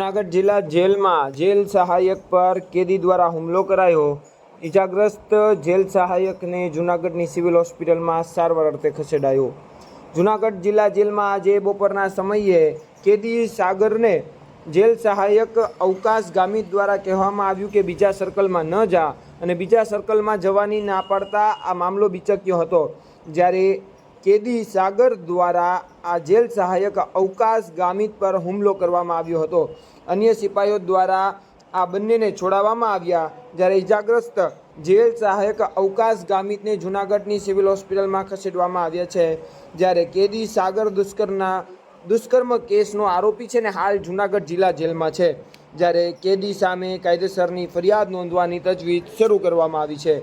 જિલ્લા જેલમાં જેલ સહાયક પર કેદી દ્વારા હુમલો કરાયો. ઈજાગ્રસ્ત જેલ સહાયકને જૂનાગઢની સિવિલ હોસ્પિટલમાં સારવાર અર્થે ખસેડાયો. જૂનાગઢ જિલ્લા જેલમાં આજે બપોરના સમયે કેદી સાગરને જેલ સહાયક અવકાશ ગામિત દ્વારા કહેવામાં આવ્યું કે બીજા સર્કલમાં ન જા અને બીજા સર્કલમાં જવાની ના પાડતા આ મામલો બિચક્યો હતો. જ્યારે કેદી સાગર દ્વારા આ જેલ સહાયક અવકાશ ગામિત પર હુમલો કરવામાં આવ્યો હતો. અન્ય સિપાહીઓ દ્વારા આ બંનેને છોડાવવામાં આવ્યા. જ્યારે ઇજાગ્રસ્ત જેલ સહાયક અવકાશ ગામિતને જૂનાગઢની સિવિલ હોસ્પિટલમાં ખસેડવામાં આવ્યા છે. જ્યારે કેદી સાગર દુષ્કર્મના દુષ્કર્મ કેસનો આરોપી છે ને હાલ જૂનાગઢ જિલ્લા જેલમાં છે. જ્યારે કેદી સામે કાયદેસરની ફરિયાદ નોંધવાની તજવીજ શરૂ કરવામાં આવી છે.